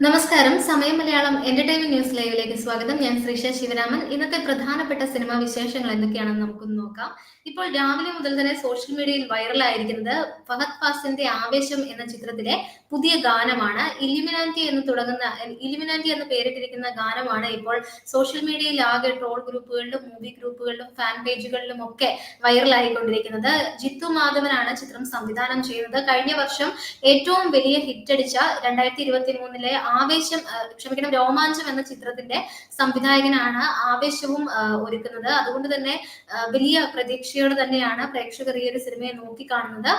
നമസ്കാരം. സമയം Malayalam entertainment news ലൈവിലേക്ക് സ്വാഗതം. ഞാൻ ശ്രീഷ ശിവരാമൻ. ഇന്നത്തെ പ്രധാനപ്പെട്ട സിനിമാ വിശേഷങ്ങൾ എന്തൊക്കെയാണെന്ന് നമുക്കൊന്ന് നോക്കാം. ഇപ്പോൾ രാവിലെ മുതൽ തന്നെ സോഷ്യൽ മീഡിയയിൽ വൈറലായിരിക്കുന്നത് ഫഹദ് ഫാസിന്റെ ആവേശം എന്ന ചിത്രത്തിലെ പുതിയ ഗാനമാണ്. ഇലിമിനാന്റി എന്ന് തുടങ്ങുന്ന ഇലിമിനാന്റി എന്ന് പേരിട്ടിരിക്കുന്ന ഗാനമാണ് ഇപ്പോൾ സോഷ്യൽ മീഡിയയിൽ ആകെ ട്രോൾ ഗ്രൂപ്പുകളിലും മൂവി ഗ്രൂപ്പുകളിലും ഫാൻ പേജുകളിലും ഒക്കെ വൈറലായിക്കൊണ്ടിരിക്കുന്നത് ജിത്തു മാധവനാണ് ചിത്രം സംവിധാനം ചെയ്യുന്നത്. കഴിഞ്ഞ വർഷം ഏറ്റവും വലിയ ഹിറ്റ് അടിച്ച രണ്ടായിരത്തി ഇരുപത്തി മൂന്നിലെ ആവേശം ക്ഷമിക്കണം രോമാഞ്ചം എന്ന ചിത്രത്തിന്റെ സംവിധായകനാണ് ആവേശവും ഒരുക്കുന്നത്. അതുകൊണ്ട് തന്നെ വലിയ പ്രതീക്ഷയോടെ തന്നെയാണ് പ്രേക്ഷകർ ഈ ഒരു സിനിമയെ നോക്കി കാണുന്നത്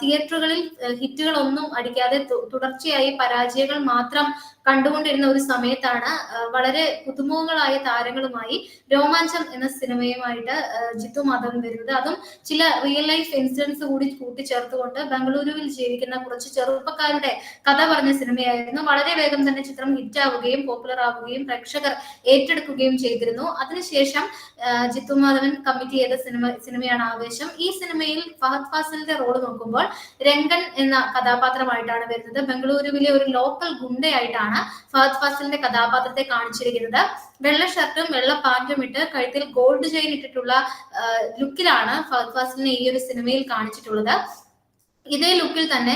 തിയേറ്ററുകളിൽ ഹിറ്റുകൾ ഒന്നും അടിക്കാതെ തുടർച്ചയായി പരാജയങ്ങൾ മാത്രം കണ്ടുകൊണ്ടിരുന്ന ഒരു സമയത്താണ് വളരെ പുതുമുഖങ്ങളായ താരങ്ങളുമായി രോമാഞ്ചം എന്ന സിനിമയുമായിട്ട് ജിത്തു മാധവൻ വരുന്നത്. അതും ചില റിയൽ ലൈഫ് ഇൻസിഡൻസ് കൂടി കൂട്ടിച്ചേർത്തുകൊണ്ട് ബംഗളൂരുവിൽ ജീവിക്കുന്ന കുറച്ച് ചെറുപ്പക്കാരുടെ കഥ പറഞ്ഞ സിനിമയായിരുന്നു. വളരെ വേഗം തന്നെ ചിത്രം ഹിറ്റ് ആവുകയും പോപ്പുലർ ആവുകയും പ്രേക്ഷകർ ഏറ്റെടുക്കുകയും ചെയ്തിരുന്നു. അതിനുശേഷം ജിത്തു മാധവൻ കമ്മിറ്റ് ചെയ്ത സിനിമ സിനിമയാണ് ആവേശം. ഈ സിനിമയിൽ ഫഹദ് ഫാസിലിന്റെ റോൾ നോക്കുമ്പോൾ രംഗൻ എന്ന കഥാപാത്രമായിട്ടാണ് വരുന്നത്. ബംഗളൂരുവിലെ ഒരു ലോക്കൽ ഗുണ്ടയായിട്ടാണ് ഫഹദ് ഫാസിലിന്റെ കഥാപാത്രത്തെ കാണിച്ചിരിക്കുന്നത്. വെള്ള ഷർട്ടും വെള്ള പാന്റും ഇട്ട് കഴുത്തിൽ ഗോൾഡ് ചെയിൻ ഇട്ടിട്ടുള്ള ലുക്കിലാണ് ഫഹദ് ഫാസിലിനെ ഈ ഒരു സിനിമയിൽ കാണിച്ചിട്ടുള്ളത്. ഇതേ ലുക്കിൽ തന്നെ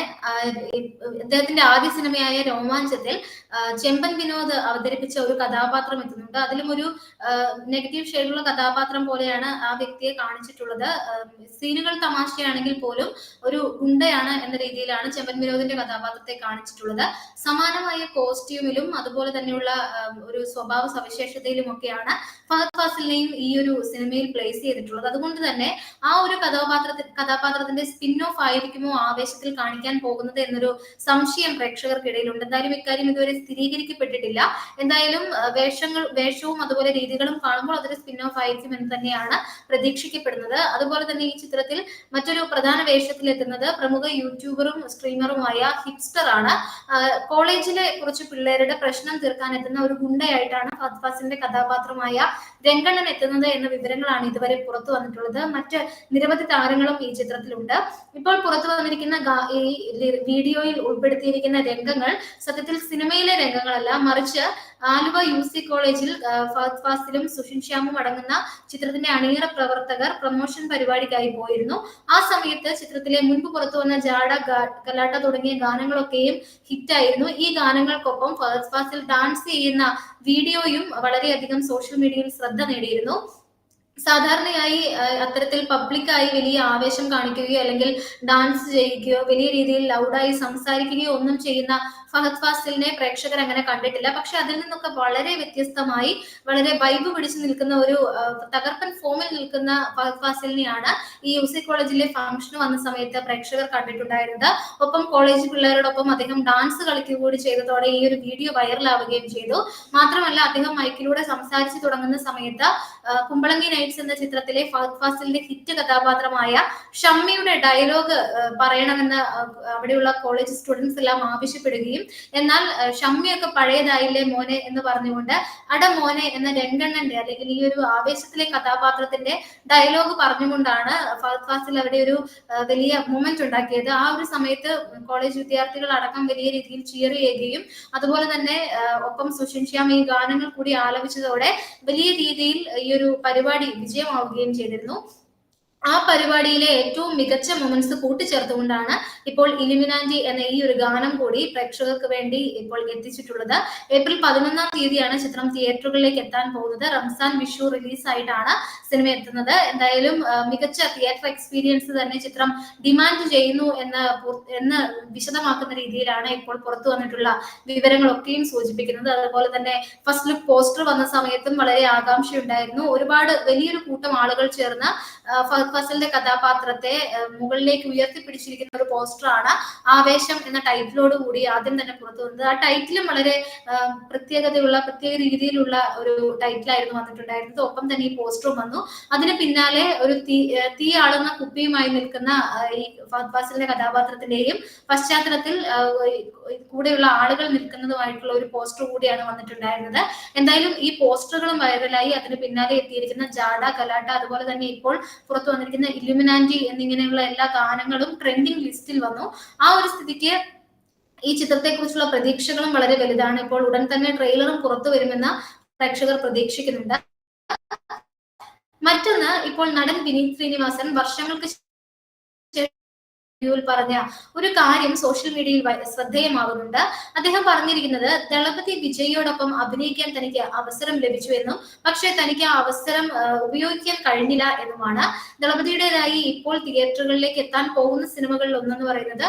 അദ്ദേഹത്തിന്റെ ആദ്യ സിനിമയായ രോമാഞ്ചത്തിൽ ചെമ്പൻ വിനോദ് അവതരിപ്പിച്ച ഒരു കഥാപാത്രം എത്തുന്നുണ്ട്. അതിലും ഒരു നെഗറ്റീവ് ഷെയ്ഡുള്ള കഥാപാത്രം പോലെയാണ് ആ വ്യക്തിയെ കാണിച്ചിട്ടുള്ളത്. സീനുകൾ തമാശയാണെങ്കിൽ പോലും ഒരു ഗുണ്ടയാണ് എന്ന രീതിയിലാണ് ചെമ്പൻ വിനോദിന്റെ കഥാപാത്രത്തെ കാണിച്ചിട്ടുള്ളത്. സമാനമായ കോസ്റ്റ്യൂമിലും അതുപോലെ തന്നെയുള്ള ഒരു സ്വഭാവ സവിശേഷതയിലും ഒക്കെയാണ് ഫഹദ് ഫാസിലിനെയും ഈ ഒരു സിനിമയിൽ പ്ലേസ് ചെയ്തിട്ടുള്ളത്. അതുകൊണ്ട് തന്നെ ആ ഒരു കഥാപാത്രത്തിൽ കഥാപാത്രത്തിന്റെ സ്പിൻ ഓഫ് ആയിരിക്കുമോ ആവേശത്തിൽ കാണിക്കാൻ പോകുന്നത് എന്നൊരു സംശയം പ്രേക്ഷകർക്കിടയിലുണ്ട്. എന്തായാലും ഇക്കാര്യം ഇതുവരെ സ്ഥിരീകരിക്കപ്പെട്ടിട്ടില്ല. എന്തായാലും വേഷങ്ങൾ വേഷവും അതുപോലെ രീതികളും കാണുമ്പോൾ അതൊരു സ്പിൻ ഓഫ് ആയിരിക്കും എന്ന് തന്നെയാണ് പ്രതീക്ഷിക്കപ്പെടുന്നത്. അതുപോലെ തന്നെ ഈ ചിത്രത്തിൽ മറ്റൊരു പ്രധാന വേഷത്തിൽ എത്തുന്നത് പ്രമുഖ യൂട്യൂബറും സ്ട്രീമറുമായ ഹിപ്സ്റ്റർ ആണ് കോളേജിലെ കുറച്ച് പിള്ളേരുടെ പ്രശ്നം തീർക്കാൻ എത്തുന്ന ഒരു ഗുണ്ടയായിട്ടാണ് ഫാസിന്റെ കഥാപാത്രമായ രംഗണ്ണൻ എത്തുന്നത് എന്ന വിവരങ്ങളാണ് ഇതുവരെ പുറത്തു വന്നിട്ടുള്ളത്. മറ്റ് നിരവധി താരങ്ങളും ഈ ചിത്രത്തിലുണ്ട്. ഇപ്പോൾ പുറത്തു വന്നിരിക്കുന്ന ഗാ- ഈ വീഡിയോയിൽ ഉൾപ്പെടുത്തിയിരിക്കുന്ന രംഗങ്ങൾ സത്യത്തിൽ സിനിമയിലെ രംഗങ്ങളല്ല. മറിച്ച് ആലുവ യു സി കോളേജിൽ ഫഹദ് ഫാസിലും സുഷിൻ ശ്യാമും അടങ്ങുന്ന ചിത്രത്തിന്റെ അണിയറ പ്രവർത്തകർ പ്രൊമോഷൻ പരിപാടിക്കായി പോയിരുന്നു. ആ സമയത്ത് ചിത്രത്തിലെ മുൻപ് പുറത്തു വന്ന ജാഡ കലാട്ട തുടങ്ങിയ ഗാനങ്ങളൊക്കെയും ഹിറ്റായിരുന്നു. ഈ ഗാനങ്ങൾക്കൊപ്പം ഫഹദ് ഫാസിൽ ഡാൻസ് ചെയ്യുന്ന വീഡിയോയും വളരെയധികം സോഷ്യൽ മീഡിയയിൽ ശ്രദ്ധ നേടിയിരുന്നു. സാധാരണയായി അത്തരത്തിൽ പബ്ലിക്കായി വലിയ ആവേശം കാണിക്കുകയോ അല്ലെങ്കിൽ ഡാൻസ് ചെയ്യുകയോ വലിയ രീതിയിൽ ലൗഡായി സംസാരിക്കുകയോ ഒന്നും ചെയ്യുന്ന ഫഹദ് ഫാസിലിനെ പ്രേക്ഷകർ അങ്ങനെ കണ്ടിട്ടില്ല. പക്ഷെ അതിൽ നിന്നൊക്കെ വളരെ വ്യത്യസ്തമായി വളരെ വൈബ് പിടിച്ചു നിൽക്കുന്ന ഒരു തകർപ്പൻ ഫോമിൽ നിൽക്കുന്ന ഫഹദ് ഫാസിലിനെയാണ് ഈ യു സി കോളേജിലെ ഫംഗ്ഷൻ വന്ന സമയത്ത് പ്രേക്ഷകർ കണ്ടിട്ടുണ്ടായിരുന്നത്. ഒപ്പം കോളേജ് പിള്ളേരോടൊപ്പം അദ്ദേഹം ഡാൻസ് കളിക്കുക കൂടി ചെയ്തതോടെ ഈ ഒരു വീഡിയോ വൈറലാവുകയും ചെയ്തു. മാത്രമല്ല അദ്ദേഹം മൈക്കിലൂടെ സംസാരിച്ചു തുടങ്ങുന്ന സമയത്ത് കുമ്പളങ്ങി നൈറ്റ്സ് എന്ന ചിത്രത്തിലെ ഫാസിലിന്റെ ഹിറ്റ് കഥാപാത്രമായ ഷമ്മിയുടെ ഡയലോഗ് പറയണമെന്ന് അവിടെയുള്ള കോളേജ് സ്റ്റുഡൻസ് എല്ലാം ആവശ്യപ്പെടുകയും എന്നാൽ ഷമ്മിയൊക്കെ പഴയതായില്ലേ മോനെ എന്ന് പറഞ്ഞുകൊണ്ട് അട മോനെ എന്ന രംഗണ്ണന്റെ അല്ലെങ്കിൽ ഈ ഒരു ആവേശത്തിലെ കഥാപാത്രത്തിന്റെ ഡയലോഗ് പറഞ്ഞുകൊണ്ടാണ് ഫഹദ് ഫാസിൽ അവിടെ ഒരു വലിയ മൂമെന്റ് ഉണ്ടാക്കിയത്. ആ ഒരു സമയത്ത് കോളേജ് വിദ്യാർത്ഥികൾ അടക്കം വലിയ രീതിയിൽ ചിയർ ചെയ്യുകയും അതുപോലെ തന്നെ ഒപ്പം സുഷിൻ ശ്യാം ഈ ഗാനങ്ങൾ കൂടി ആലപിച്ചതോടെ വലിയ രീതിയിൽ ഈ ഒരു പരിപാടി വിജയമാവുകയും ചെയ്തിരുന്നു. ആ പരിപാടിയിലെ ഏറ്റവും മികച്ച മൊമെന്റ്സ് കൂട്ടിച്ചേർത്തുകൊണ്ടാണ് ഇപ്പോൾ ഇലിമിനാന്റി എന്ന ഈ ഒരു ഗാനം കൂടി പ്രേക്ഷകർക്ക് വേണ്ടി ഇപ്പോൾ എത്തിച്ചിട്ടുള്ളത്. ഏപ്രിൽ പതിനൊന്നാം തീയതിയാണ് ചിത്രം തിയേറ്ററുകളിലേക്ക് എത്താൻ പോകുന്നത്. റംസാൻ വിഷു റിലീസ് ആയിട്ടാണ് സിനിമ എത്തുന്നത്. എന്തായാലും മികച്ച തിയേറ്റർ എക്സ്പീരിയൻസ് തന്നെ ചിത്രം ഡിമാൻഡ് ചെയ്യുന്നു എന്ന് എന്ന് വിശദമാക്കുന്ന രീതിയിലാണ് ഇപ്പോൾ പുറത്തു വന്നിട്ടുള്ള വിവരങ്ങളൊക്കെയും സൂചിപ്പിക്കുന്നത്. അതുപോലെ തന്നെ ഫസ്റ്റ് ലുക്ക് പോസ്റ്റർ വന്ന സമയത്തും വളരെ ആകാംക്ഷയുണ്ടായിരുന്നു. ഒരുപാട് വലിയൊരു കൂട്ടം ആളുകൾ ചേർന്ന് ഫസലിന്റെ കഥാപാത്രത്തെ മുകളിലേക്ക് ഉയർത്തിപ്പിടിച്ചിരിക്കുന്ന ഒരു പോസ്റ്ററാണ് ആവേശം എന്ന ടൈറ്റിലോട് കൂടി ആദ്യം തന്നെ പുറത്തു വന്നത്. ആ ടൈറ്റിലും വളരെ പ്രത്യേകതയുള്ള പ്രത്യേക രീതിയിലുള്ള ഒരു ടൈറ്റിലായിരുന്നു വന്നിട്ടുണ്ടായിരുന്നത്. ഒപ്പം തന്നെ ഈ പോസ്റ്ററും വന്നു. അതിന് പിന്നാലെ ഒരു തീ തീ ആളുന്ന കുപ്പിയുമായി നിൽക്കുന്ന ഈ ഫസലിന്റെ കഥാപാത്രത്തിന്റെയും പശ്ചാത്തലത്തിൽ കൂടെയുള്ള ആളുകൾ നിൽക്കുന്നതുമായിട്ടുള്ള ഒരു പോസ്റ്റർ കൂടിയാണ് വന്നിട്ടുണ്ടായിരുന്നത്. എന്തായാലും ഈ പോസ്റ്ററുകളും വൈറലായി. അതിന് പിന്നാലെ എത്തിയിരിക്കുന്ന ജാഡ കലാട്ട അതുപോലെ തന്നെ ഇപ്പോൾ പുറത്തു വന്നിരിക്കുന്ന ഇലുമിനാന്റി എന്നിങ്ങനെയുള്ള എല്ലാ ഗാനങ്ങളും ട്രെൻഡിങ് ലിസ്റ്റിൽ വന്നു. ആ ഒരു സ്ഥിതിക്ക് ഈ ചിത്രത്തെ കുറിച്ചുള്ള പ്രതീക്ഷകളും വളരെ വലുതാണ്. ഇപ്പോൾ ഉടൻ തന്നെ ട്രെയിലറും പുറത്തു വരുമെന്ന് പ്രേക്ഷകർ പ്രതീക്ഷിക്കുന്നുണ്ട്. മറ്റൊന്ന് ഇപ്പോൾ നടൻ വിനീത് ശ്രീനിവാസൻ വർഷങ്ങൾക്ക് ഇന്റർവ്യൂവിൽ പറഞ്ഞ ഒരു കാര്യം സോഷ്യൽ മീഡിയയിൽ ശ്രദ്ധേയമാകുന്നുണ്ട്. അദ്ദേഹം പറഞ്ഞിരിക്കുന്നത് ദളപതി വിജയോടൊപ്പം അഭിനയിക്കാൻ തനിക്ക് അവസരം ലഭിച്ചു എന്നും പക്ഷേ തനിക്ക് ആ അവസരം ഉപയോഗിക്കാൻ കഴിഞ്ഞില്ല എന്നുമാണ്. ദളപതിയുടേതായി ഇപ്പോൾ തിയേറ്ററുകളിലേക്ക് എത്താൻ പോകുന്ന സിനിമകളിൽ ഒന്നെന്ന് പറയുന്നത്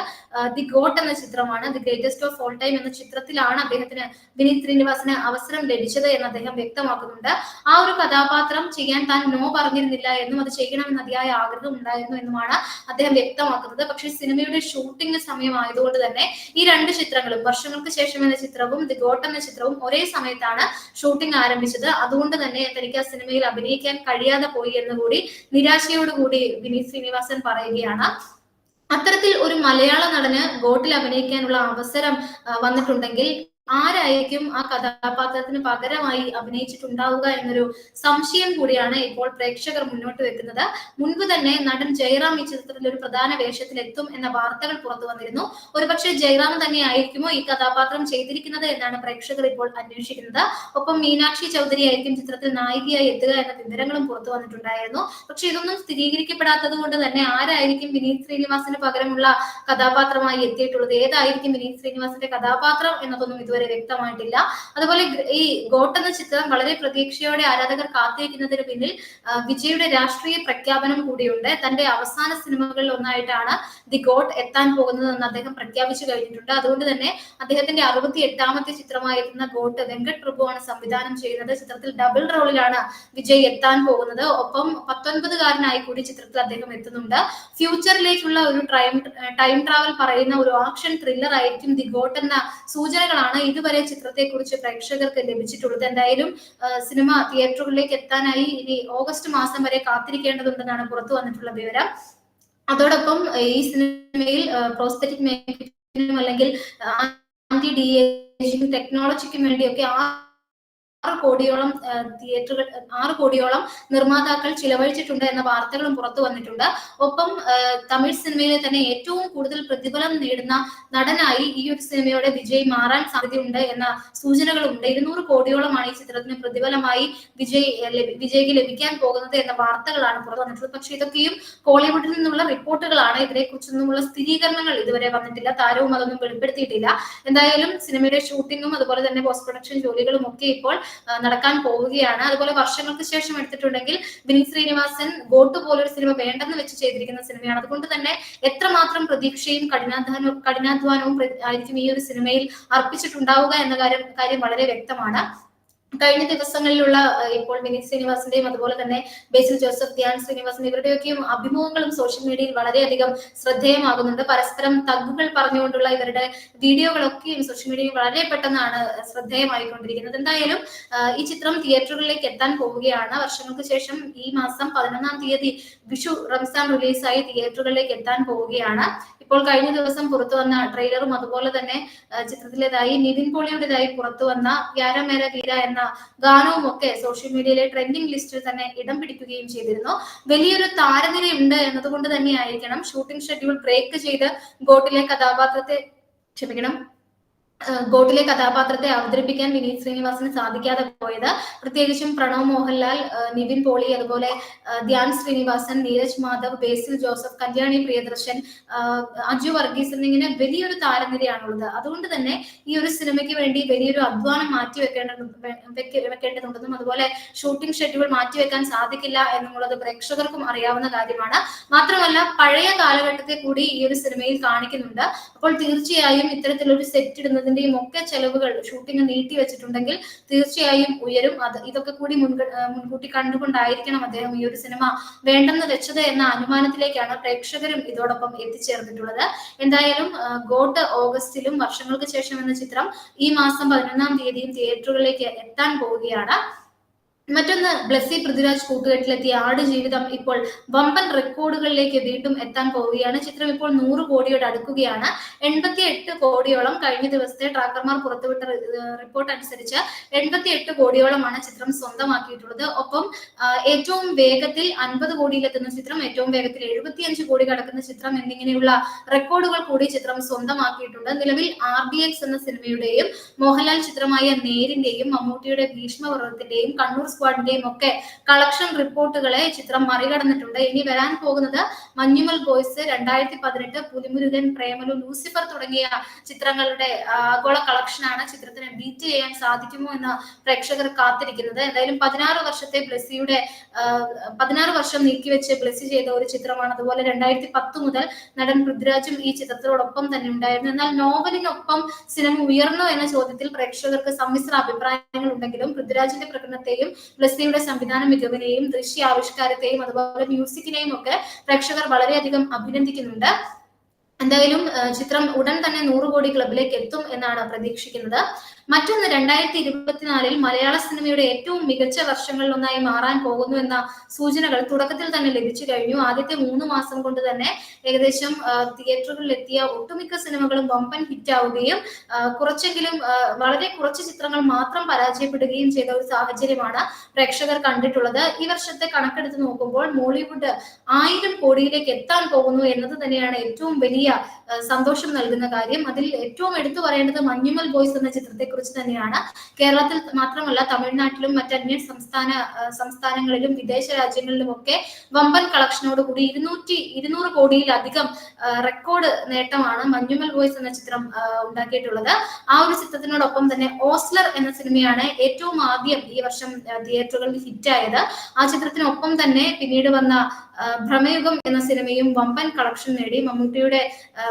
ദി ഗോട്ട് എന്ന ചിത്രമാണ്. The greatest of all time എന്ന ചിത്രത്തിലാണ് അദ്ദേഹത്തിന് വിനീത് ശ്രീനിവാസിന് അവസരം ലഭിച്ചത് എന്ന് അദ്ദേഹം വ്യക്തമാക്കുന്നുണ്ട്. ആ ഒരു കഥാപാത്രം ചെയ്യാൻ താൻ നോ പറഞ്ഞിരുന്നില്ല എന്നും അത് ചെയ്യണമെന്ന് അതിയായ ആഗ്രഹം ഉണ്ടായിരുന്നു എന്നുമാണ് അദ്ദേഹം വ്യക്തമാക്കുന്നത്. പക്ഷേ സിനിമയുടെ ഷൂട്ടിംഗ് സമയമായതുകൊണ്ട് തന്നെ ഈ രണ്ട് ചിത്രങ്ങളും വർഷങ്ങൾക്ക് ശേഷം എന്ന ചിത്രവും ദി ഗോട്ട് എന്ന ചിത്രവും ഒരേ സമയത്താണ് ഷൂട്ടിംഗ് ആരംഭിച്ചത്. അതുകൊണ്ട് തന്നെ തനിക്ക് ആ സിനിമയിൽ അഭിനയിക്കാൻ കഴിയാതെ പോയി എന്ന് കൂടി നിരാശയോടുകൂടി വിനീത് ശ്രീനിവാസൻ പറയുകയാണ്. അത്തരത്തിൽ ഒരു മലയാള നടന് ഗോട്ടിൽ അഭിനയിക്കാനുള്ള അവസരം വന്നിട്ടുണ്ടെങ്കിൽ ആരായിരിക്കും ആ കഥാപാത്രത്തിന് പകരമായി അഭിനയിച്ചിട്ടുണ്ടാവുക എന്നൊരു സംശയം കൂടിയാണ് ഇപ്പോൾ പ്രേക്ഷകർ മുന്നോട്ട് വെക്കുന്നത്. മുൻപ് തന്നെ നടൻ ജയറാം ഈ ചിത്രത്തിൽ ഒരു പ്രധാന വേഷത്തിൽ എത്തും എന്ന വാർത്തകൾ പുറത്തു വന്നിരുന്നു. ഒരുപക്ഷെ ജയറാം തന്നെ ആയിരിക്കുമോ ഈ കഥാപാത്രം ചെയ്തിരിക്കുന്നത് എന്നാണ് പ്രേക്ഷകർ ഇപ്പോൾ അന്വേഷിക്കുന്നത്. ഒപ്പം മീനാക്ഷി ചൗധരി ആയിരിക്കും ചിത്രത്തിൽ നായികയായി എത്തുക എന്ന വിവരങ്ങളും പുറത്തു വന്നിട്ടുണ്ടായിരുന്നു. പക്ഷെ ഇതൊന്നും സ്ഥിരീകരിക്കപ്പെടാത്തത് കൊണ്ട് തന്നെ ആരായിരിക്കും വിനീത് ശ്രീനിവാസിന് പകരമുള്ള കഥാപാത്രമായി എത്തിയിട്ടുള്ളത്? ഏതായിരിക്കും വിനീത് ശ്രീനിവാസിന്റെ കഥാപാത്രം എന്നതൊന്നും ഇതുവരെ ഇതുവരെ വ്യക്തമായിട്ടില്ല. അതുപോലെ ഈ ഗോട്ട് എന്ന ചിത്രം വളരെ പ്രതീക്ഷയോടെ ആരാധകർ കാത്തിരിക്കുന്നതിന് പിന്നിൽ വിജയുടെ രാഷ്ട്രീയ പ്രഖ്യാപനം കൂടിയുണ്ട്. തന്റെ അവസാന സിനിമകളിൽ ഒന്നായിട്ടാണ് ദി ഗോട്ട് എത്താൻ പോകുന്നതെന്ന് അദ്ദേഹം പ്രഖ്യാപിച്ചു കഴിഞ്ഞിട്ടുണ്ട്. അതുകൊണ്ട് തന്നെ അദ്ദേഹത്തിന്റെ അറുപത്തി എട്ടാമത്തെ ചിത്രമായിരുന്ന ഗോട്ട് വെങ്കട് പ്രഭുവാണ് സംവിധാനം ചെയ്യുന്നത്. ചിത്രത്തിൽ ഡബിൾ റോളിലാണ് വിജയ് എത്താൻ പോകുന്നത്. ഒപ്പം പത്തൊൻപതുകാരനായി കൂടി ചിത്രത്തിൽ അദ്ദേഹം എത്തുന്നുണ്ട്. ഫ്യൂച്ചറിലേക്കുള്ള ഒരു ടൈം ടൈം ട്രാവൽ പറയുന്ന ഒരു ആക്ഷൻ ത്രില്ലർ ആയിരിക്കും ദി ഗോട്ട് എന്ന സൂചനകളാണ് ഇതുവരെ ചിത്രത്തെക്കുറിച്ച് പ്രേക്ഷകർക്ക് ലഭിച്ചിട്ടുള്ളത് എന്തായാലും സിനിമ തിയേറ്ററുകളിലേക്ക് എത്താനായി ഇനി ഓഗസ്റ്റ് മാസം വരെ കാത്തിരിക്കേണ്ടതുണ്ടെന്നാണ് പുറത്തു വന്നിട്ടുള്ള വിവരം. അതോടൊപ്പം ഈ സിനിമയിൽ പ്രോസ്തറ്റിക് മേക്കപ്പിനും അല്ലെങ്കിൽ ആന്റി ഡി ടെക്നോളജിക്കും വേണ്ടിയൊക്കെ ആ ആറ് കോടിയോളം തിയേറ്ററുകൾ ആറ് കോടിയോളം നിർമ്മാതാക്കൾ ചിലവഴിച്ചിട്ടുണ്ട് എന്ന വാർത്തകളും പുറത്തു വന്നിട്ടുണ്ട്. ഒപ്പം തമിഴ് സിനിമയിലെ തന്നെ ഏറ്റവും കൂടുതൽ പ്രതിഫലം നേടുന്ന നടനായി ഈ ഒരു സിനിമയുടെ വിജയ് മാറാൻ സാധ്യതയുണ്ട് എന്ന സൂചനകളുണ്ട്. ഇരുന്നൂറ് കോടിയോളമാണ് ഈ ചിത്രത്തിന് പ്രതിഫലമായി വിജയ് വിജയ്ക്ക് ലഭിക്കാൻ പോകുന്നത് എന്ന വാർത്തകളാണ് പുറത്തു വന്നിട്ടുള്ളത്. പക്ഷെ ഇതൊക്കെയും കോളിവുഡിൽ നിന്നുള്ള റിപ്പോർട്ടുകളാണ്. ഇതിനെക്കുറിച്ചൊന്നുമുള്ള സ്ഥിരീകരണങ്ങൾ ഇതുവരെ വന്നിട്ടില്ല. താരവും അതൊന്നും വെളിപ്പെടുത്തിയിട്ടില്ല. എന്തായാലും സിനിമയുടെ ഷൂട്ടിങ്ങും അതുപോലെ തന്നെ പോസ്റ്റ് പ്രൊഡക്ഷൻ ജോലികളും ഒക്കെ ഇപ്പോൾ നടക്കാൻ പോവുകയാണ്. അതുപോലെ വർഷങ്ങൾക്ക് ശേഷം എടുത്തിട്ടുണ്ടെങ്കിൽ വിനീത് ശ്രീനിവാസൻ ഗോട്ട് പോലൊരു സിനിമ വേണ്ടെന്ന് വെച്ച് ചെയ്തിരിക്കുന്ന സിനിമയാണ്. അതുകൊണ്ട് തന്നെ എത്രമാത്രം പ്രതീക്ഷയും കഠിനാധ്വാനവും കഠിനാധ്വാനവും ആയിരിക്കും ഈ ഒരു സിനിമയിൽ അർപ്പിച്ചിട്ടുണ്ടാവുക എന്ന കാര്യം കാര്യം വളരെ വ്യക്തമാണ്. കഴിഞ്ഞ ദിവസങ്ങളിലുള്ള ഇപ്പോൾ വിനീത് ശ്രീനിവാസിന്റെയും അതുപോലെ തന്നെ ബേസിൽ ജോസഫ് ധ്യാൻ ശ്രീനിവാസൻ ഇവരുടെയൊക്കെയും അഭിമുഖങ്ങളും സോഷ്യൽ മീഡിയയിൽ വളരെയധികം ശ്രദ്ധേയമാകുന്നുണ്ട്. പരസ്പരം തഗ്ഗുകൾ പറഞ്ഞുകൊണ്ടുള്ള ഇവരുടെ വീഡിയോകളൊക്കെയും സോഷ്യൽ മീഡിയയിൽ വളരെ പെട്ടെന്നാണ് ശ്രദ്ധേയമായിക്കൊണ്ടിരിക്കുന്നത്. എന്തായാലും ഈ ചിത്രം തിയേറ്ററുകളിലേക്ക് എത്താൻ പോവുകയാണ്. വർഷങ്ങൾക്ക് ശേഷം ഈ മാസം പതിനൊന്നാം തീയതി വിഷു റംസാൻ റിലീസായി തിയേറ്ററുകളിലേക്ക് എത്താൻ പോവുകയാണ്. ഇപ്പോൾ കഴിഞ്ഞ ദിവസം പുറത്തു വന്ന ട്രെയിലറും അതുപോലെ തന്നെ ചിത്രത്തിലേതായി നിതിൻ പോളിയുടേതായി പുറത്തു വന്ന ഗ്യാര മേര വീര എന്ന ഗാനവും ഒക്കെ സോഷ്യൽ മീഡിയയിലെ ട്രെൻഡിംഗ് ലിസ്റ്റിൽ തന്നെ ഇടം പിടിക്കുകയും ചെയ്തിരുന്നു. വലിയൊരു താരനിരയുണ്ട് എന്നതുകൊണ്ട് തന്നെയായിരിക്കണം ഷൂട്ടിംഗ് ഷെഡ്യൂൾ ബ്രേക്ക് ചെയ്ത് ഗോട്ടിലെ കഥാപാത്രത്തെ ക്ഷമിക്കണം ഗോട്ടിലെ കഥാപാത്രത്തെ അവതരിപ്പിക്കാൻ വിനീത് ശ്രീനിവാസിന് സാധിക്കാതെ പോയത്. പ്രത്യേകിച്ചും പ്രണവ് മോഹൻലാൽ നിവിൻ പോളി അതുപോലെ ധ്യാൻ ശ്രീനിവാസൻ നീരജ് മാധവ് ബേസിൽ ജോസഫ് കല്യാണി പ്രിയദർശൻ അജു വർഗീസ് എന്നിങ്ങനെ വലിയൊരു താരനിരയാണുള്ളത്. അതുകൊണ്ട് തന്നെ ഈ ഒരു സിനിമയ്ക്ക് വേണ്ടി വലിയൊരു അധ്വാനം മാറ്റി വെക്കേണ്ടതുണ്ടെന്നും അതുപോലെ ഷൂട്ടിംഗ് ഷെഡ്യൂൾ മാറ്റി വെക്കാൻ സാധിക്കില്ല എന്നുള്ളത് പ്രേക്ഷകർക്കും അറിയാവുന്ന കാര്യമാണ്. മാത്രമല്ല പഴയ കാലഘട്ടത്തെ കൂടി ഈ ഒരു സിനിമയിൽ കാണിക്കുന്നുണ്ട്. അപ്പോൾ തീർച്ചയായും ഇത്തരത്തിലൊരു സെറ്റ് ഇടുന്നത് അതിന്റെയും ഒക്കെ ചെലവുകൾ ഷൂട്ടിംഗ് നീട്ടി വെച്ചിട്ടുണ്ടെങ്കിൽ തീർച്ചയായും ഉയരും. അത് ഇതൊക്കെ കൂടി മുൻകൂട്ടി കണ്ടുകൊണ്ടായിരിക്കണം അദ്ദേഹം ഈ ഒരു സിനിമ വേണ്ടെന്ന് വെച്ചത് എന്ന അനുമാനത്തിലേക്കാണ് പ്രേക്ഷകരും ഇതോടൊപ്പം എത്തിച്ചേർന്നിട്ടുള്ളത്. എന്തായാലും ഗോട്ട് ഓഗസ്റ്റിലും വർഷങ്ങൾക്ക് ശേഷം എന്ന ചിത്രം ഈ മാസം പതിനൊന്നാം തീയതിയും തിയേറ്ററുകളിലേക്ക് എത്താൻ പോവുകയാണ്. മറ്റൊന്ന് ബ്ലസ്സി പൃഥ്വിരാജ് കൂട്ടുകെട്ടിലെത്തിയ ആട് ജീവിതം ഇപ്പോൾ വമ്പൻ റെക്കോർഡുകളിലേക്ക് വീണ്ടും എത്താൻ പോവുകയാണ്. ചിത്രം ഇപ്പോൾ നൂറ് കോടിയോട് അടുക്കുകയാണ്. എൺപത്തി എട്ട് കോടിയോളം കഴിഞ്ഞ ദിവസത്തെ ട്രാക്കർമാർ പുറത്തുവിട്ട റിപ്പോർട്ട് അനുസരിച്ച് എൺപത്തി എട്ട് കോടിയോളമാണ് ചിത്രം സ്വന്തമാക്കിയിട്ടുള്ളത്. ഒപ്പം ഏറ്റവും വേഗത്തിൽ അൻപത് കോടിയിലെത്തുന്ന ചിത്രം ഏറ്റവും വേഗത്തിൽ എഴുപത്തിയഞ്ച് കോടി കടക്കുന്ന ചിത്രം എന്നിങ്ങനെയുള്ള റെക്കോർഡുകൾ കൂടി ചിത്രം സ്വന്തമാക്കിയിട്ടുണ്ട്. നിലവിൽ ആർ ഡി എക്സ് എന്ന സിനിമയുടെയും മോഹൻലാൽ ചിത്രമായ നേരിന്റെയും മമ്മൂട്ടിയുടെ ഭീഷ്മപർവത്തിന്റെയും കണ്ണൂർ സ്ക്വാഡിന്റെയും ഒക്കെ കളക്ഷൻ റിപ്പോർട്ടുകളെ ചിത്രം മറികടന്നിട്ടുണ്ട്. ഇനി വരാൻ പോകുന്നത് മഞ്ഞുമൽ ബോയ്സ് രണ്ടായിരത്തി പതിനെട്ട് പുലിമുരുകൻ പ്രേമലു ലൂസിഫർ തുടങ്ങിയ ചിത്രങ്ങളുടെ ആഗോള കളക്ഷനാണ് ചിത്രത്തിന് ബീറ്റ് ചെയ്യാൻ സാധിക്കുമോ എന്ന് പ്രേക്ഷകർ കാത്തിരിക്കുന്നത്. എന്തായാലും പതിനാറ് വർഷത്തെ ബ്ലസ്സിയുടെ പതിനാറ് വർഷം നീക്കിവെച്ച് ബ്ലെസ്സി ചെയ്ത ഒരു ചിത്രമാണ്. അതുപോലെ രണ്ടായിരത്തി പത്ത് മുതൽ നടൻ പൃഥ്വിരാജും ഈ ചിത്രത്തോടൊപ്പം തന്നെ ഉണ്ടായിരുന്നു. എന്നാൽ നോവലിനൊപ്പം സിനിമ ഉയർന്നു എന്ന ചോദ്യത്തിൽ പ്രേക്ഷകർക്ക് സമ്മിശ്ര അഭിപ്രായങ്ങൾ ഉണ്ടെങ്കിലും പൃഥ്വിരാജിന്റെ പ്രകടനത്തെയും ബ്ലസ്സിയുടെ സംവിധാന മികവിനെയും ദൃശ്യ ആവിഷ്കാരത്തെയും അതുപോലെ മ്യൂസിക്കിനെയും ഒക്കെ പ്രേക്ഷകർ വളരെയധികം അഭിനന്ദിക്കുന്നുണ്ട്. എന്തായാലും ചിത്രം ഉടൻ തന്നെ നൂറ് കോടി ക്ലബിലേക്ക് എത്തും എന്നാണ് പ്രതീക്ഷിക്കുന്നത്. മറ്റൊന്ന് രണ്ടായിരത്തി ഇരുപത്തിനാലിൽ മലയാള സിനിമയുടെ ഏറ്റവും മികച്ച വർഷങ്ങളിലൊന്നായി മാറാൻ പോകുന്നു എന്ന സൂചനകൾ തുടക്കത്തിൽ തന്നെ ലഭിച്ചു കഴിഞ്ഞു. ആദ്യത്തെ മൂന്ന് മാസം കൊണ്ട് തന്നെ ഏകദേശം തിയേറ്ററുകളിൽ എത്തിയ ഒട്ടുമിക്ക സിനിമകളും വമ്പൻ ഹിറ്റ് ആവുകയും കുറച്ചെങ്കിലും വളരെ കുറച്ച് ചിത്രങ്ങൾ മാത്രം പരാജയപ്പെടുകയും ചെയ്ത ഒരു സാഹചര്യമാണ് പ്രേക്ഷകർ കണ്ടിട്ടുള്ളത്. ഈ വർഷത്തെ കണക്കെടുത്ത് നോക്കുമ്പോൾ മോളിവുഡ് ആയിരം കോടിയിലേക്ക് എത്താൻ പോകുന്നു എന്നത് തന്നെയാണ് ഏറ്റവും വലിയ സന്തോഷം നൽകുന്ന കാര്യം. അതിൽ ഏറ്റവും എടുത്തു പറയേണ്ടത് മഞ്ഞുമൽ ബോയ്സ് എന്ന ചിത്രത്തെ കുറിച്ച് തന്നെയാണ്. കേരളത്തിൽ മാത്രമല്ല തമിഴ്നാട്ടിലും മറ്റന്യ സംസ്ഥാന സംസ്ഥാനങ്ങളിലും വിദേശ രാജ്യങ്ങളിലും ഒക്കെ വമ്പൻ കളക്ഷനോട് കൂടി ഇരുന്നൂറ്റി ഇരുന്നൂറ് കോടിയിലധികം റെക്കോർഡ് നേട്ടമാണ് മഞ്ഞുമൽ ബോയ്സ് എന്ന ചിത്രം ഉണ്ടാക്കിയിട്ടുള്ളത്. ആ ഒരു ചിത്രത്തിനോടൊപ്പം തന്നെ ഓസ്ലർ എന്ന സിനിമയാണ് ഏറ്റവും ആദ്യം ഈ വർഷം തിയേറ്ററുകളിൽ ഹിറ്റായത്. ആ ചിത്രത്തിനൊപ്പം തന്നെ പിന്നീട് വന്ന ഭ്രമയുഗം എന്ന സിനിമയും വമ്പൻ കളക്ഷൻ നേടി. മമ്മൂട്ടിയുടെ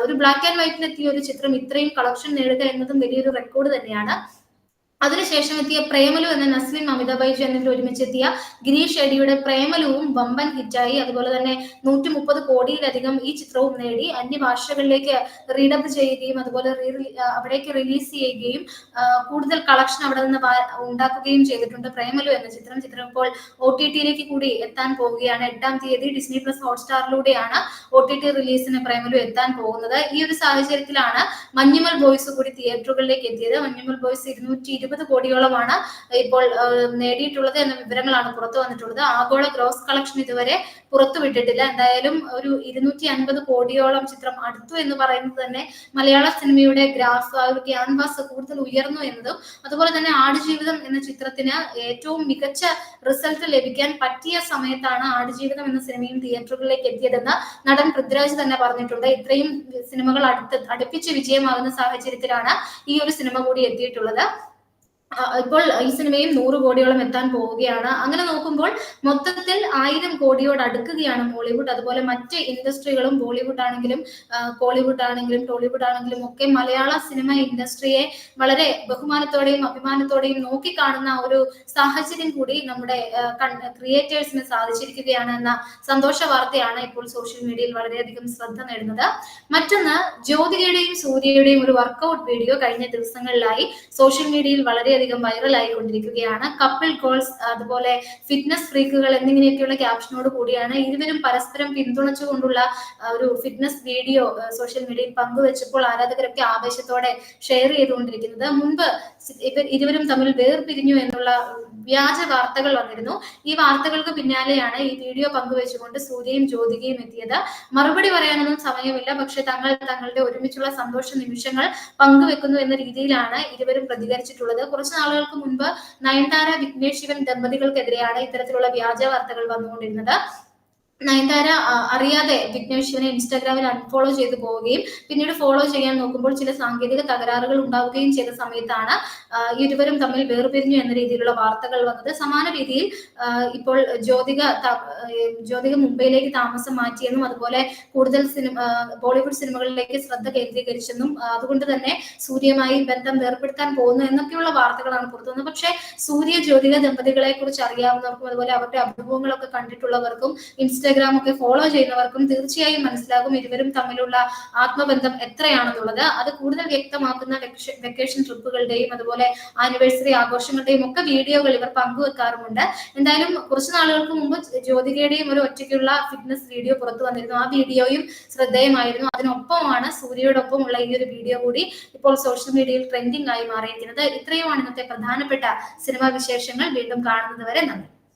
ഒരു ബ്ലാക്ക് ആൻഡ് വൈറ്റിനെത്തിയ ഒരു ചിത്രം ഇത്രയും കളക്ഷൻ നേടുക എന്നതും വലിയൊരു റെക്കോർഡ് തന്നെയാണ്. അതിനുശേഷം എത്തിയ പ്രേമലു എന്ന നസ്ലിൻ അമിതാബായി എന്നിവർ ഒരുമിച്ചെത്തിയ ഗിരീഷ് ഷെഡിയുടെ പ്രേമലുവും വമ്പൻ ഹിറ്റായി. അതുപോലെ തന്നെ നൂറ്റി മുപ്പത് കോടിയിലധികം ഈ ചിത്രവും നേടി. അന്യഭാഷകളിലേക്ക് റീഡപ്പ് ചെയ്യുകയും അതുപോലെ അവിടേക്ക് റിലീസ് ചെയ്യുകയും കൂടുതൽ കളക്ഷൻ അവിടെ നിന്ന് ഉണ്ടാക്കുകയും ചെയ്തിട്ടുണ്ട് പ്രേമലു എന്ന ചിത്രം. ചിത്രം ഇപ്പോൾ ഒ ടി ടിയിലേക്ക് കൂടി എത്താൻ പോവുകയാണ്. എട്ടാം തീയതി ഡിസ്നി പ്ലസ് ഹോട്ട്സ്റ്റാറിലൂടെയാണ് ഒ ടി ടി റിലീസിന് പ്രേമലു എത്താൻ പോകുന്നത്. ഈ ഒരു സാഹചര്യത്തിലാണ് മഞ്ഞുമൽ ബോയ്സ് കൂടി തിയേറ്ററുകളിലേക്ക് എത്തിയത്. മഞ്ഞുമൽ ബോയ്സ് ഇരുന്നൂറ്റി ഇരുപത് കോടിയോളമാണ് ഇപ്പോൾ നേടിയിട്ടുള്ളത് എന്ന വിവരങ്ങളാണ് പുറത്തു വന്നിട്ടുള്ളത്. ആഗോള ഗ്രോസ് കളക്ഷൻ ഇതുവരെ പുറത്തുവിട്ടിട്ടില്ല എന്തായാലും ഒരു ഇരുന്നൂറ്റി അൻപത് കോടിയോളം ചിത്രം അടുത്തു എന്ന് പറയുന്നത് തന്നെ മലയാള സിനിമയുടെ ഗ്രാഫ് ആ ഒരു ക്യാൻവാസ് കൂടുതൽ ഉയർന്നു എന്നതും അതുപോലെ തന്നെ ആടുജീവിതം എന്ന ചിത്രത്തിന് ഏറ്റവും മികച്ച റിസൾട്ട് ലഭിക്കാൻ പറ്റിയ സമയത്താണ് ആടുജീവിതം എന്ന സിനിമയും തിയേറ്ററുകളിലേക്ക് എത്തിയതെന്ന് നടൻ പൃഥ്വിരാജ് തന്നെ പറഞ്ഞിട്ടുണ്ട്. ഇത്രയും സിനിമകൾ അടുത്ത് അടുപ്പിച്ച് വിജയമാകുന്ന സാഹചര്യത്തിലാണ് ഈ ഒരു സിനിമ കൂടി എത്തിയിട്ടുള്ളത്. ഇപ്പോൾ ഈ സിനിമയും നൂറ് കോടിയോളം എത്താൻ പോവുകയാണ്. അങ്ങനെ നോക്കുമ്പോൾ മൊത്തത്തിൽ ആയിരം കോടിയോട് അടുക്കുകയാണ് ബോളിവുഡ്. അതുപോലെ മറ്റ് ഇൻഡസ്ട്രികളും ബോളിവുഡ് ആണെങ്കിലും കോളിവുഡ് ആണെങ്കിലും ടോളിവുഡ് ആണെങ്കിലും ഒക്കെ മലയാള സിനിമ ഇൻഡസ്ട്രിയെ വളരെ ബഹുമാനത്തോടെയും അഭിമാനത്തോടെയും നോക്കിക്കാണുന്ന ഒരു സാഹചര്യം കൂടി നമ്മുടെ ക്രിയേറ്റേഴ്സിന് സാധിച്ചിരിക്കുകയാണ് എന്ന സന്തോഷ വാർത്തയാണ് ഇപ്പോൾ സോഷ്യൽ മീഡിയയിൽ വളരെയധികം ശ്രദ്ധ നേടുന്നത്. മറ്റൊന്ന് ജ്യോതികയുടെയും സൂര്യയുടെയും ഒരു വർക്കൗട്ട് വീഡിയോ കഴിഞ്ഞ ദിവസങ്ങളിലായി സോഷ്യൽ മീഡിയയിൽ വളരെ വളരെയധികം വൈറലായി കൊണ്ടിരിക്കുകയാണ് കപ്പിൾ ഗോൾസ് അതുപോലെ ഫിറ്റ്നസ് ഫ്രീക്കുകൾ എന്നിങ്ങനെയൊക്കെയുള്ള ക്യാപ്ഷനോട് കൂടിയാണ് ഇരുവരും പരസ്പരം പിന്തുണച്ചുകൊണ്ടുള്ള ഒരു ഫിറ്റ്നസ് വീഡിയോ സോഷ്യൽ മീഡിയയിൽ പങ്കുവെച്ചപ്പോൾ ആരാധകരൊക്കെ ആവേശത്തോടെ ഷെയർ ചെയ്തുകൊണ്ടിരിക്കുന്നത്. മുൻപ് ഇരുവരും തമ്മിൽ വേർപിരിഞ്ഞു എന്നുള്ള വ്യാജ വാർത്തകൾ വന്നിരുന്നു. ഈ വാർത്തകൾക്ക് പിന്നാലെയാണ് ഈ വീഡിയോ പങ്കുവെച്ചുകൊണ്ട് സൂര്യയും ജ്യോതികയും എത്തിയത്. മറുപടി പറയാനൊന്നും സമയമില്ല. പക്ഷെ തങ്ങൾ തങ്ങളുടെ ഒരുമിച്ചുള്ള സന്തോഷ നിമിഷങ്ങൾ പങ്കുവെക്കുന്നു എന്ന രീതിയിലാണ് ഇരുവരും പ്രതികരിച്ചിട്ടുള്ളത്. കുറച്ച് നാളുകൾക്ക് മുൻപ് നയൻതാര വിഘ്നേഷ് ശിവൻ ദമ്പതികൾക്കെതിരെയാണ് ഇത്തരത്തിലുള്ള വ്യാജ വാർത്തകൾ വന്നുകൊണ്ടിരുന്നത്. നയൻതാര അറിയാതെ വിഘ്നവിശ്വനെ ഇൻസ്റ്റാഗ്രാമിൽ അൺഫോളോ ചെയ്തു പോവുകയും പിന്നീട് ഫോളോ ചെയ്യാൻ നോക്കുമ്പോൾ ചില സാങ്കേതിക തകരാറുകൾ ഉണ്ടാവുകയും ചെയ്ത സമയത്താണ് ഇരുവരും തമ്മിൽ വേർപിരിഞ്ഞു എന്ന രീതിയിലുള്ള വാർത്തകൾ വന്നത്. സമാന രീതിയിൽ ഇപ്പോൾ ജ്യോതിക ജ്യോതിക മുംബൈയിലേക്ക് താമസം മാറ്റിയെന്നും അതുപോലെ കൂടുതൽ സിനിമ ബോളിവുഡ് സിനിമകളിലേക്ക് ശ്രദ്ധ കേന്ദ്രീകരിച്ചെന്നും അതുകൊണ്ട് തന്നെ സൂര്യമായി ബന്ധം വേർപ്പെടുത്താൻ പോകുന്നു എന്നൊക്കെയുള്ള വാർത്തകളാണ് പുറത്തു പക്ഷേ സൂര്യ ജ്യോതിക ദമ്പതികളെ കുറിച്ച് അറിയാവുന്നവർക്കും അതുപോലെ അവരുടെ അനുഭവങ്ങളൊക്കെ കണ്ടിട്ടുള്ളവർക്കും ഇൻസ്റ്റ ഇൻസ്റ്റാഗ്രാം ഒക്കെ ഫോളോ ചെയ്യുന്നവർക്കും തീർച്ചയായും മനസ്സിലാകും ഇരുവരും തമ്മിലുള്ള ആത്മബന്ധം എത്രയാണെന്നുള്ളത്. അത് കൂടുതൽ വ്യക്തമാക്കുന്ന വെക്കേഷൻ ട്രിപ്പുകളുടെയും അതുപോലെ ആനിവേഴ്സറി ആഘോഷങ്ങളുടെയും ഒക്കെ വീഡിയോകൾ ഇവർ പങ്കുവെക്കാറുമുണ്ട്. എന്തായാലും കുറച്ച് നാളുകൾക്ക് മുമ്പ് ജ്യോതികയുടെയും ഒരു ഒറ്റയ്ക്കുള്ള ഫിറ്റ്നസ് വീഡിയോ പുറത്തു വന്നിരുന്നു. ആ വീഡിയോയും ശ്രദ്ധേയമായിരുന്നു. അതിനൊപ്പമാണ് സൂര്യയോടൊപ്പം ഉള്ള ഈ ഒരു വീഡിയോ കൂടി ഇപ്പോൾ സോഷ്യൽ മീഡിയയിൽ ട്രെൻഡിംഗ് ആയി മാറിയിരിക്കുന്നത്. ഇത്രയുമാണ് ഇന്നത്തെ പ്രധാനപ്പെട്ട സിനിമാ വിശേഷങ്ങൾ. വീണ്ടും കാണുന്നത് വരെ നന്ദി.